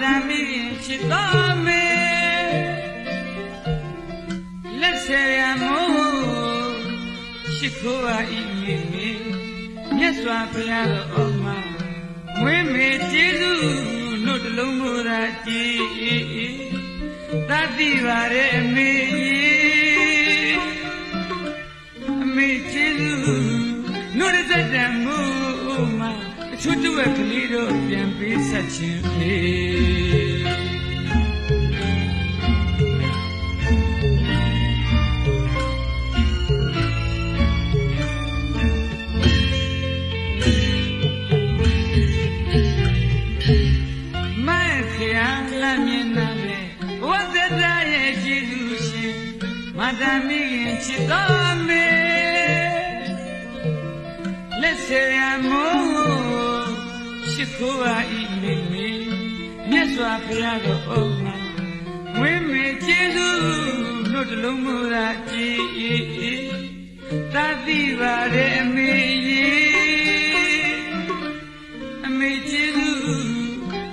ချစ်တော်မေလက်ဆယ်ရမို့ရှိခိုးပါဤမိမိမြတ်စွာဘုရားတော်အမမွေးမေကျေးဇူးနှုတ်တလုံးမူရာကြည်သတိပါရဲ့အမေအမေကျေးဇူးနှုတ်ရတဲ့တံမူမှာ အချွတ်တွက်ကလေးတို့ပြန်ပေးဆက်ခြင်းလေမရဲ့ခရလမ်းမြင်နာလေဘဝသက်သာရဲ့ကြည်လူရှင်မတန်မိခင်ချစ်တော် ရှိခိုးပါဤမိမိမြတ်စွာဘုရားတော်အုံမှာဝင်းမေကျေးဇူးနှုတ်တလုံးမူရာကြည်သာတိပါရဲ့အမေကြီးအမေကျေးဇူး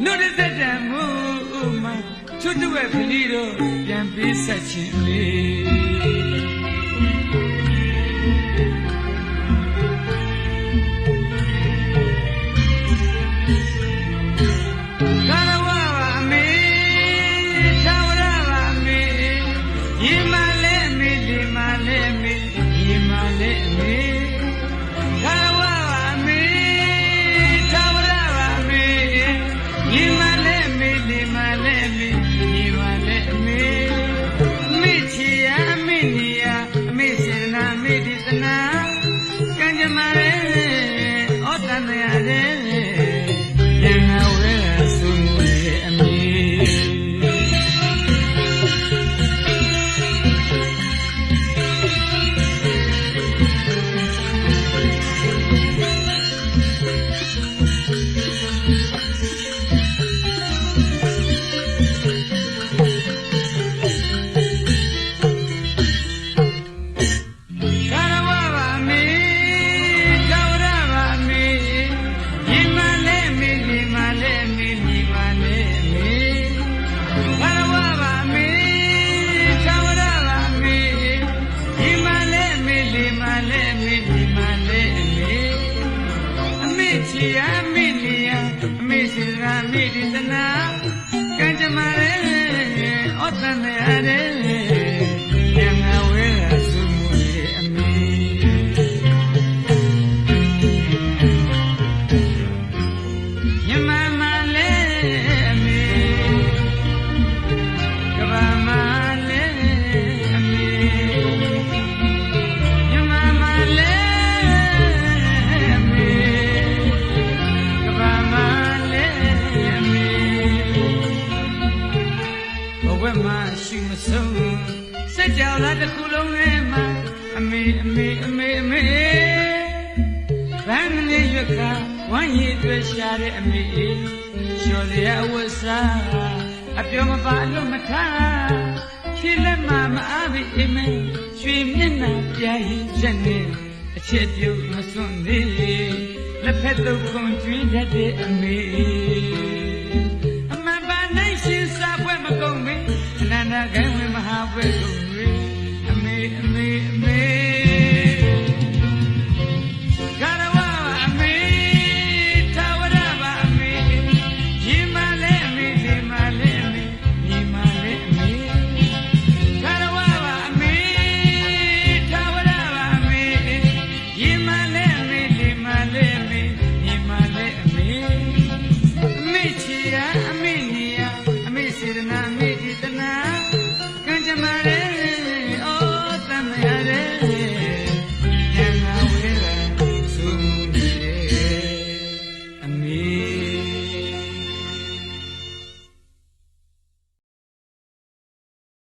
နှုတ်သက်တံမို့မှာချွတ်တွဲကလေးတော့ပြန်ပေးဆက်ခြင်းလေ မေ စက်ကြောလာတစ်ခုလုံးထဲမှာအမေအမေအမေအမေဗန်းနေရွက်ကဝမ်းရည်တွေရှာတဲ့အမေလျှော်ရအဝတ်စားအပြောမပါအလို့မထားခြေလက်မမအားပြီအမေရွှေမျက်နှာပြာရင်ရက်နေအချက်ပြုတ်မစွန့်သေးလက်ဖက်တော့ခွန်ကျွေးတတ်တဲ့အမေအမှန်ပါနိုင်ရှင်စာပွဲမကုန်မင်းအနန္တကံဝေမဟာပွဲကုန်